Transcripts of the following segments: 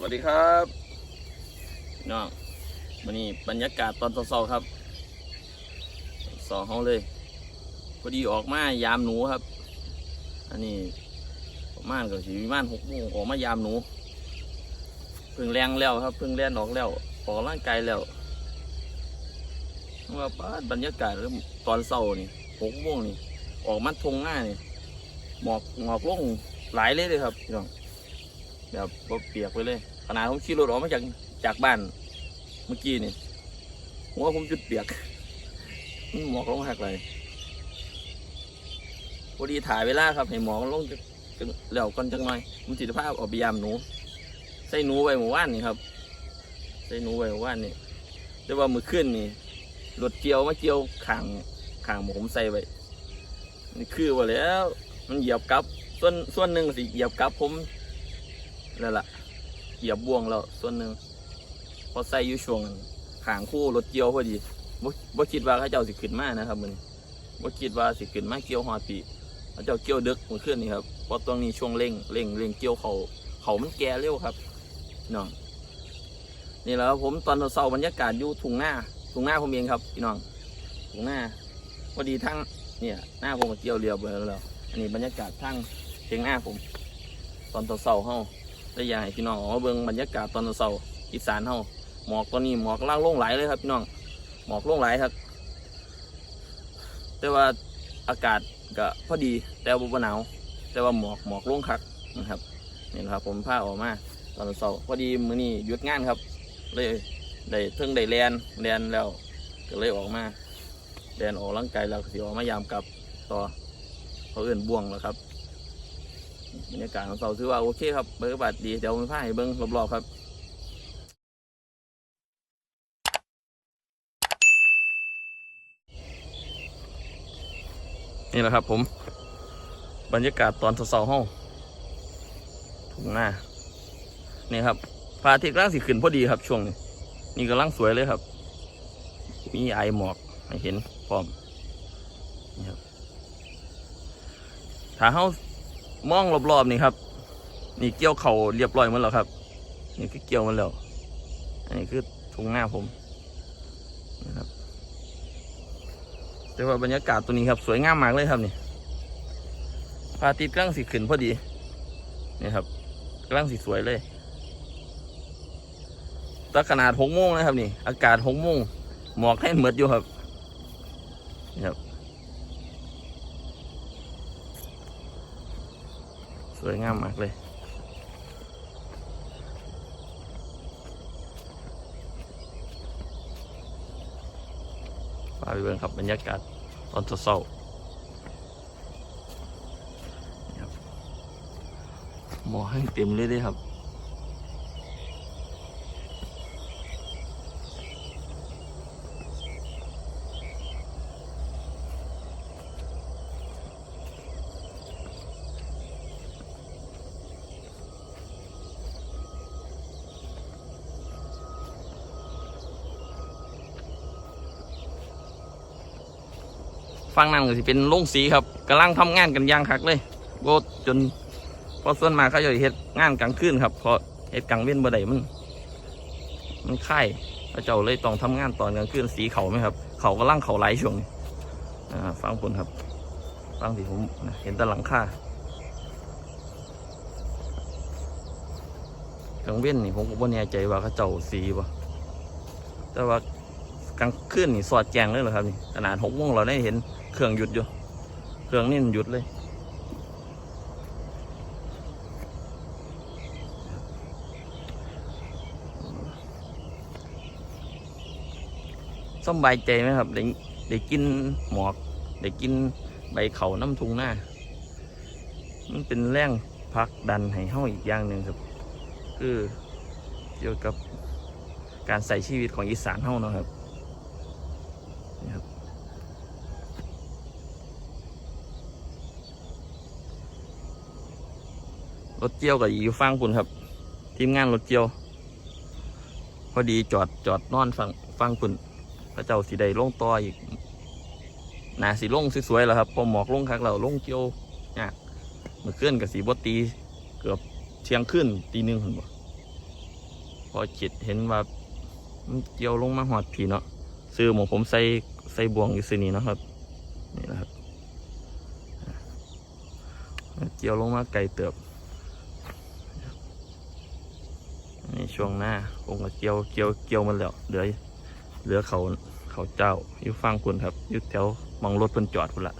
สวัสดีครับพี่น้องวันนี้บรรยากาศตอนเช้าครับสองห้องเลยพอดีออกมายามหนูครับ อันนี้ประมาณก็สีประมาณหกโมงออกมายามหนูเพิ่งแรงแล้วครับเพิ่งแรงออกแล้วออกร่างกายแล้วว่าป้าบรรยากาศเริ่มตอนเช้านี่หกโมงนี่ออกมาทงหน้านี่หมอกหมอกลงหลายเลยเลยครับพี่น้อง แบบบ่เปียกไปเลยขนาดผมขี่รถออกมาจากจากบ้านเมื่อกี้นี่หัวผมจุดเปียกมันหมอกลงหักเลยพอดีถ่ายเวลาครับให้หมอกลงจะจะแล้วก่อนจังหน่อยผมจิตภาพเอาไปยามหนู ใส่หนูไว้หมู่บ้านนี่ครับ ใส่หนูไว้หมู่บ้านนี่แต่ว่ามือขึ้นนี่รถเกี่ยวมาเกี่ยวขางขางหมผมใส่ไว้นี่คือว่าแล้ว มันเหยียบกับส่วนส่วนหนึ่งสิเหยียบกับผม นั่นแหละเหยียบบ่วงแล้วส่วนหนึ่งพอใส่อยู่ช่วงขางคู่รถเกี่ยวพอดีบ่บ่คิดว่าเขาเจ้าสิขึ้นมานะครับมันบ่คิดว่าสิขึ้นมาเกี่ยวหอดปีเขาเจ้าเกี่ยวดึกเมื่อคืนนี้ครับเพราะตรงนี้ช่วงเร่งเร่งเร่งเกี่ยวเขาเขามันแก่เร็วครับน้องนี่แหละครับผมตอนเช้าบรรยากาศอยู่ทุ่งหน้าทุ่งหน้าผมเองครับพี่น้องทุ่งหน้าพอดีทั้งเนี่ยหน้าผมเกี่ยวเรียบไปแล้วอันนี้บรรยากาศทั้งเชียงหน้าผม ตอนเช้าเฮา ได้อยากให้พี่น้องออกมาเบิ่งบรรยากาศตอนเช้าอีสานเฮาหมอกตอนนี้หมอกล่างลงไหลายเลยครับพี่น้องหมอกลงไหลายครับ แต่ว่าอากาศก็พอดีแต่ว่าบ่หนาว แต่ว่าหมอกหมอกลงคักนะครับนี่นะครับผมพาออกมาตอนเช้าพอดีมื้อนี้หยุดงานครับ เลยได้เทิงได้แลนแลนแล้วก็เลยออกมาแลนออกร่างกายแล้วก็สิออกมายามกลับต่อเขาเอื่นบ่วงแล้วครับ บรรยากาศของเสาถือว่าโอเคครับเบอร์บัตรดีเดี๋ยวผมพาให้เบิ้งรอบๆครับนี่แหละครับผม บรรยากาศตอนเสาห้องถุงหน้านี่ครับพระอาทิตย์กำลังสิขึ้นพอดีครับช่วงนี้นี่กำลังสวยเลยครับ มีไอหมอกให้เห็นพร้อมนี่ครับถ้าเฮา มองรอบๆนี่ครับ นี่เกี่ยวเข่าเรียบร้อยหมดแล้วครับ นี่คือเกี่ยวมันแล้วอันนี้คือทุ่งหน้าผมนะครับ แต่ว่าบรรยากาศตัวนี้ครับ สวยงามมากเลยครับนี่พระอาทิตย์กำลังสีขึ้นพอดีนี่ครับกำลังสีสวยเลยแตขนาดหกโมงนะครับนี่ อากาศหกโมงหมอกแค่เหมือดอยู่ครับนี่ครับ วยงามมากเลย พาไปเบิ่งครับบรรยากาศตอนเช้าๆนี่ครับหมอให้เต็มเลยด้ครับ ฟังนั่นก็สิเป็นโรงสีครับกำลังทำงานกันย่างคักเลยโบจนพอส่วนมาเขาจะเฮ็ดงานกลางคืนครับเพราะเฮ็ดกลางเว้นบ่ได้มัน มันค่พระเจ้าเลยต้องทำงานตอนกลางคืนสีเขาไหมครับ เขากำลังเขาไหลช่วงนี้ฟังผลครับฟังที่ผมเห็นแตหลังค่ากลางเว้นนี่ผมก็บ่แน่ใจว่าเขาเจ้าสีบ่แต่ว่า กลางคืนนี่สอดแจงเลยเหรอครับนี่ขนาดหกโมงเราได้เห็นเครื่องหยุดอยู่ เครื่องนี่มันหยุดเลยสบายใจไหมครับได้ได้กินหมอกได้กินใบเขาน้ำทุงหน้า มันเป็นแรงผลักดันให้เฮาอีกอย่างหนึ่งครับ คือเกี่ยวกับการใส่ชีวิตของอีสานเฮาเนาะครับ นี่ครับรถเจียวกับอยู่ฟังคุณครับ ทีมงานรถเจียว พอดีจอดจอดนอนฟังฟังคุณพระเจ้าสีใดลงต่ออีกหนาสีลงสวยๆแล้วครับพอหมอกลงคักเราลงเจียวเนี่ยเมื่อนกับสีบตีเกือบเที่ยงขึ้นตีหนึ่งเห็นบ่พอจิตเห็นว่าเกียวลงมาหอดผีเนาะ ซื้อหมองผมใส่ใส่บวงอยู่ซื้อนี้นะครับนี่นะครับเกี่ยวลงมาไก่เติบนี่ช่วงหน้าผมก็เกี่ยวเกี่ยวเกี่ยวมันแล้วเหลือเหลือเขาเขาเจ้าอยู่ฟังคุณครับอยู่แถวมองรถเพิ่นจอดคุณละ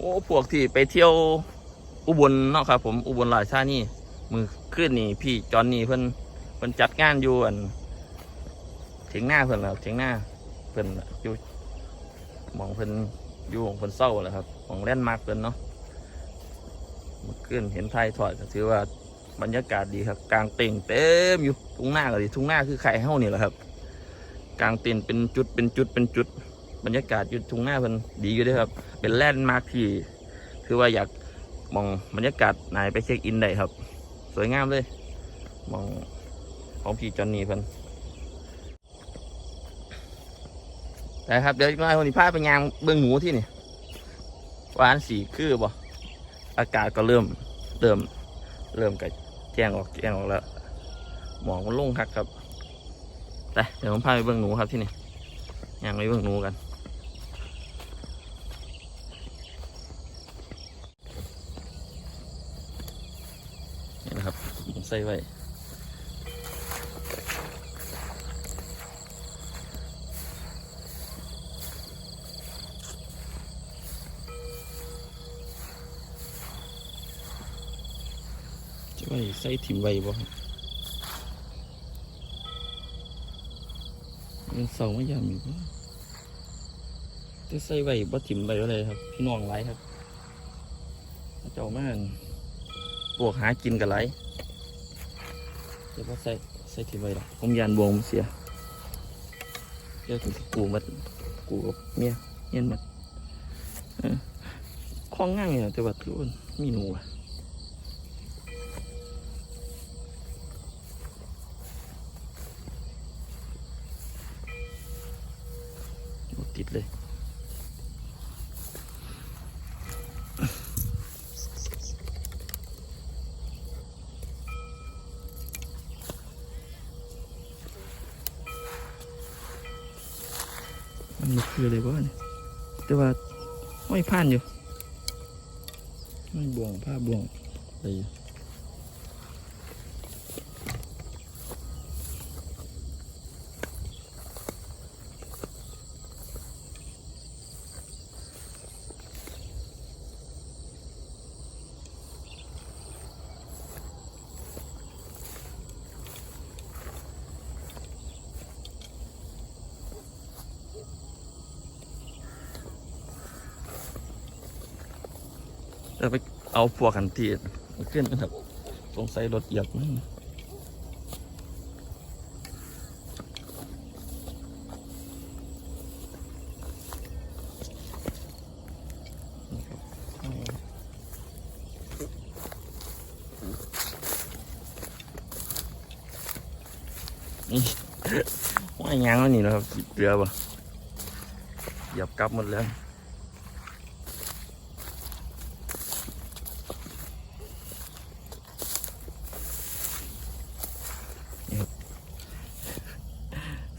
โอ้ พวกที่ไปเที่ยวอุบลเนาะครับผมอุบลราชธานีมือขึ้นนี่พี่จอนนี่เพิ่นเพิ่นจัดงานอยู่อันเถียงหน้าเพิ่นแล้วเถียงหน้าเพิ่นน่ะอยู่มองเพิ่นอยู่ของเพิ่นเศร้าแหละครับของแลนมากเพิ่นเนาะมือขึ้นเห็นไทยถอดก็ถือว่าบรรยากาศดีครับ กลางเต็งเต็มอยู่ทุ่งหน้าก็ดีทุ่งหน้าคือไข่เฮ้านี่แหละครับ กลางเต็นเป็นจุดเป็นจุดเป็นจุด บรรยากาศอยู่ทุ่งหน้าเพิ่นดีอยู่ด้วยครับ เป็นแลนด์มาร์คที่ คือว่าอยากมองบรรยากาศไหนไปเช็คอินได้ครับ สวยงามเลยมองของพี่จอนนี่เพิ่นแต่ครับเดี๋ยวอีกหน่อยวันนี้พาไปยางเบื้องหมูที่นี่วานสีคือบ่อากาศก็เริ่มเริ่มเริ่มกับแจ้งออกแจ้งออกแล้วหมองมันลงคักครับแต่เดี๋ยวผมพาไปเบื้องหนูครับที่นี่ยางไปเบื้องหนูกันนะครับผม ใส่ไว้จะไว้ใส่ถิ่มไว้บ่ครับมันเสาไม่ยามอยู่บ่จะใส่ไว้บ่ถิ่มไว้อะไรครับ พี่น้องไรครับเจ้าแม่นพวกหากินกันไร เดี๋ยวพอใส่ใส่ทิ้งไว้ละผมยานบวงมันเสียเดี๋ยวถึงสิกูมัดกูกับเมียเย็นมัดเออคล้องง่ายเนี่ยแต่ว่าถือว่ามีหนูอะบ่ติดเลย คืออะไรวะเนี่ยแต่ว่าห้อยผ่านอยู่ไม่บ่วงผ้าบ่วงอะไรอยู่ เอาพวกกันที่ขึ้นนะครับ สงสัยรถเหยียบมั้งนี่ว่ายยางแล้วนี่นะครับเรือปะเหยียบกลับหมดแล้ว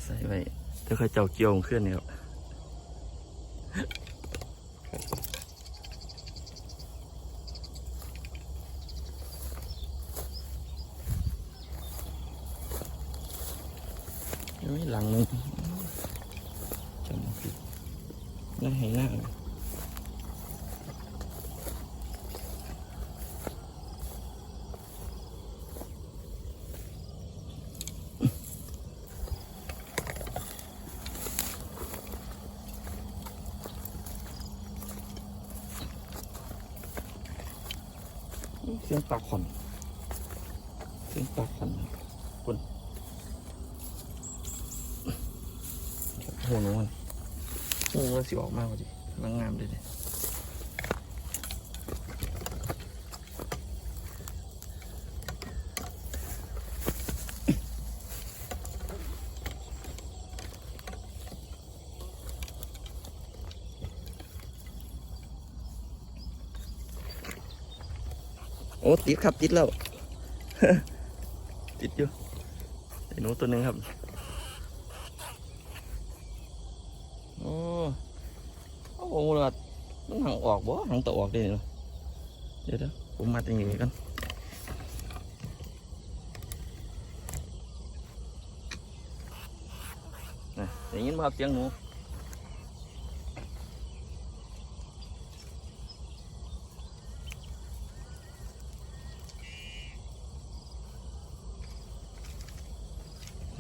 ใส่ไว้ เค่อยเจ้าเกี่ยวขึ้นเนี่ยครับยังไม่หลังนึงจำผิดนั่นให้หน้าเลย หัวหนูนหัวสิออกมากพอดีนางงามเลยเนี่ยโอ้ติดครับติดแล้ว ติดอยู่ไอ้หนูตัวหนึ่งครับ ออกบ่หังตัวออกได้เนาะเดี๋ยวเดี๋ยวผมมาตรงนี้กันนะได้ยินบ่ครับเสียงหนู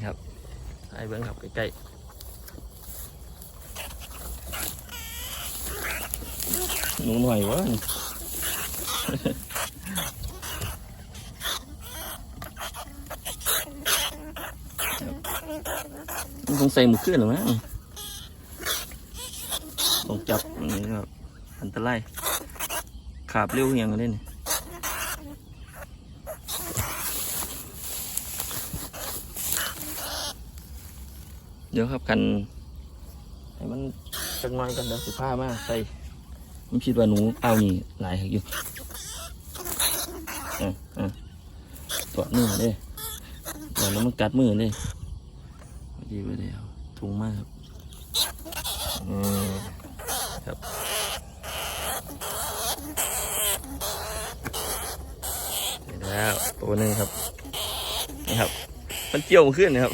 ครับให้เบิ้งครับใกล้ๆ หนูหน่อยวะมันคงใส่หมูขึ้นหรือมั้งต้องจับนนี้ครับอันตรายขาบเร็วเฮียงกันเลยนี่เดี๋ยวครับกันให้มันจักน้อยกันเดี๋ยวสิผ้ามาใส่ ผมคิดว่าหนูเอานี่หลายอยู่อะอะตัวมือเลยเลยแล้วมันกัดมือเลยดีไปเดียวถุงมากครับอืมครับแล้วตัวหนึ่งครับนี่ครับ มันเกี่ยวขึ้นนะครับ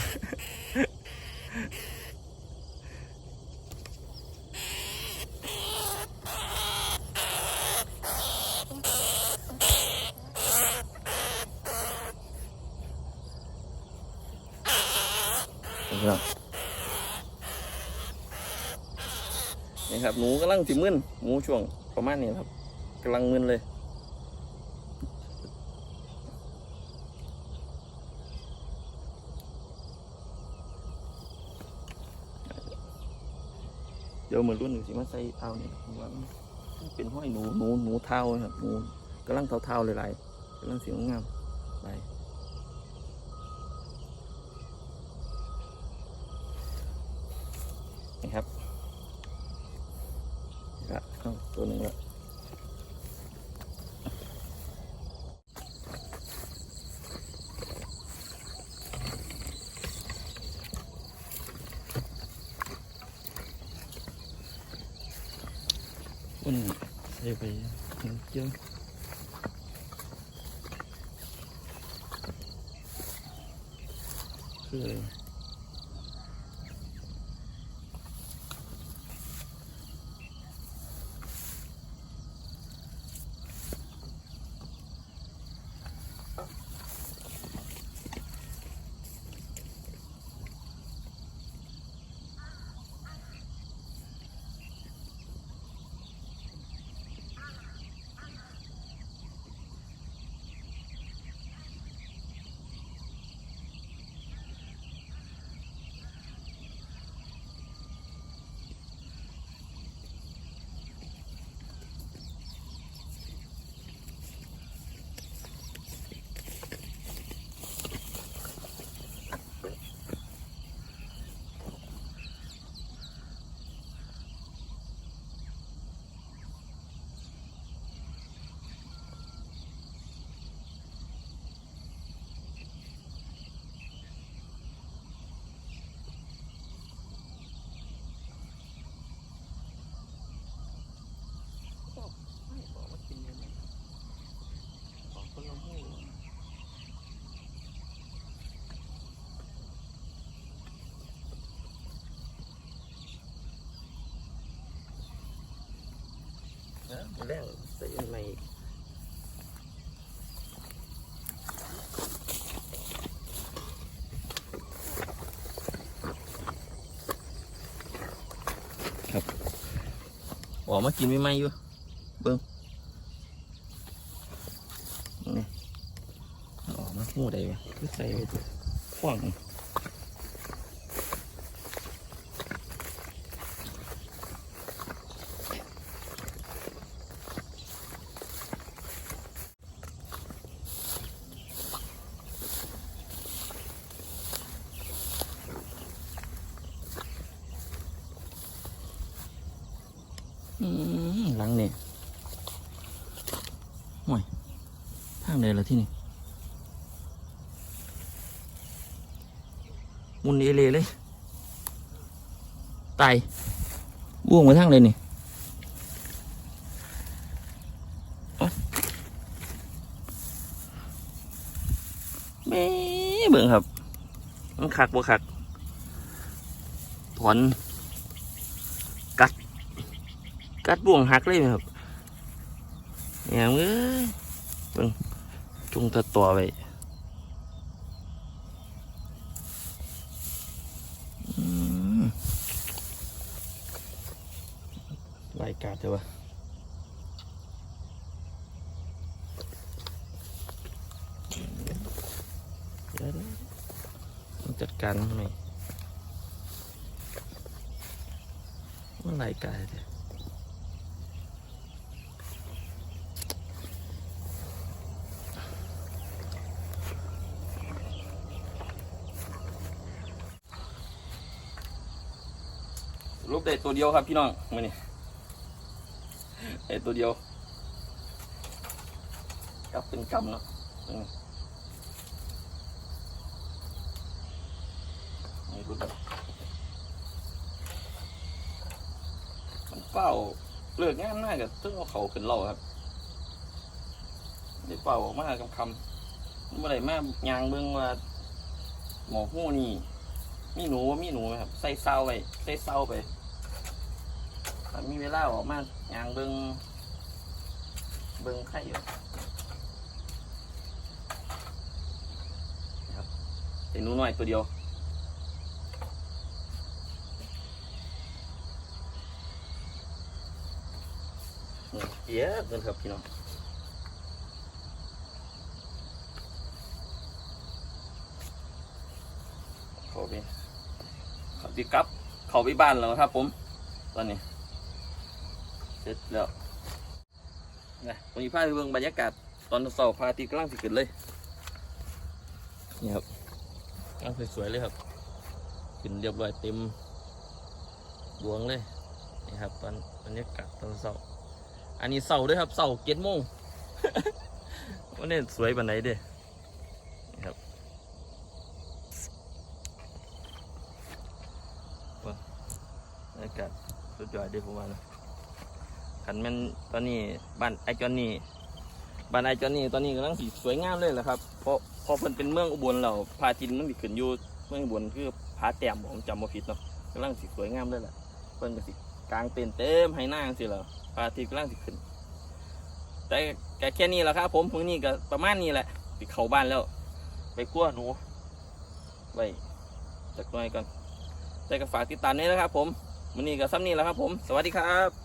นี่ครับหนูกำลังสิ มึนหมูช่วงประมาณนี้ครับกำลังมึนเลยเดี๋ยวเหมือนรุ่นหนึ่งสิมาใส่เท้านี่ผมว่าเป็นห้อยหนูหนูหนูเท้าครับหนูกำลังเท้าๆเลยหลายๆกำลังสีงามไปนะครับ ครับเอาตัวหนึ่งล้วอุ่นใส่ไปเยอะคือ อะไรแล้วใส่ยังไงครับออกมากินไม่ไหมอยู่เบิ้งนี่ออกมาหูได้ไหมคือใส่ไปตัวขวาง หลังเนี่ยห่วยทางางใดล่ะที่นี่มุนเอเลเลยตายบ่วงมาทางใดนี่โอ๊ยเบิ่งครับ มันคักบ่คักถอน กัด กัดบ่วงหักเลยครับเนี่ยเอ้ยเบิ่งจุงตะตัวไว้อืมรายการใช่ปะเดี๋ยวๆต้องจัดการทำไมมันรายการเลย รูปได้ตัวเดียวครับพี่น้องมานี่ได้ตัวเดียวกับเป็นกำเนาะอืมนี่รูปแบบมันเป่าเลือกง่ายมากกับต้องเอาเขาขึ้นเล่าครับได้เป่าออกมาคำคำเมื่อไหร่มายางเบิ้งว่าหมอหู้นี่มีหนูบ่มีหนูไหมครับ ใส่เศร้าไปใส่เศร้าไป ถ้ามีเวลาออกมายางเบิงเบิงไข่อยู่นะครับเป็นหนูน้อยตัวเดียวเยอะเกินครับพี่น้องเข้าไปเขาดีกลับ เขาไปบ้านแล้วครับผม ตอนนี้ เสร็จแล้วนะวันนี้พาไปเบิ่งบรรยากาศตอนเสาร์พระอาทิตย์กำลังสิขึ้นเลยนี่ครับกำลังสวยๆเลยครับขึ้นเรียบร้อยเต็มดวงเลยนี่ครับตอนบรรยากาศตอนเสาร์อันนี้เสาร์ด้วยครับเสาร์เจ็ดโมงวันนี้สวยบันไดเด้นี่ครับบรรยากาศสุดยอดเดีผมว่านะ ขันแมันตอนนี้บ้านไอจอนนี่บ้านไอจอนนี่ตอนนี้กำลังสีสวยงามเลยแหละครับเพราะพอเพิ่นเป็นเมืองอุบลแล้วพาทิตย์มันสิขึ้นอยู่เมืองอุบลคือผาแต้มผมจำบ่ผิดเนาะกำลังสีสวยงามเลยแหละเพิ่นก็สิกลางเต็นเต็มให้หน้าจังซี่แหล้วพาทิตย์กำลังสิขึ้น แต่ก็แค่นี้แหละครับ ผมมื้อนี้ก็ประมาณนี้แหละสิเข้าบ้านแล้ว ไปคั่วหนูไว้จักหน่อยก่อนแต่ก็ฝากติดตามด้วยนะครับ ผมวันนี้ก็ซ้ำนี้แหล้วครับ ผม สวัสดีครับ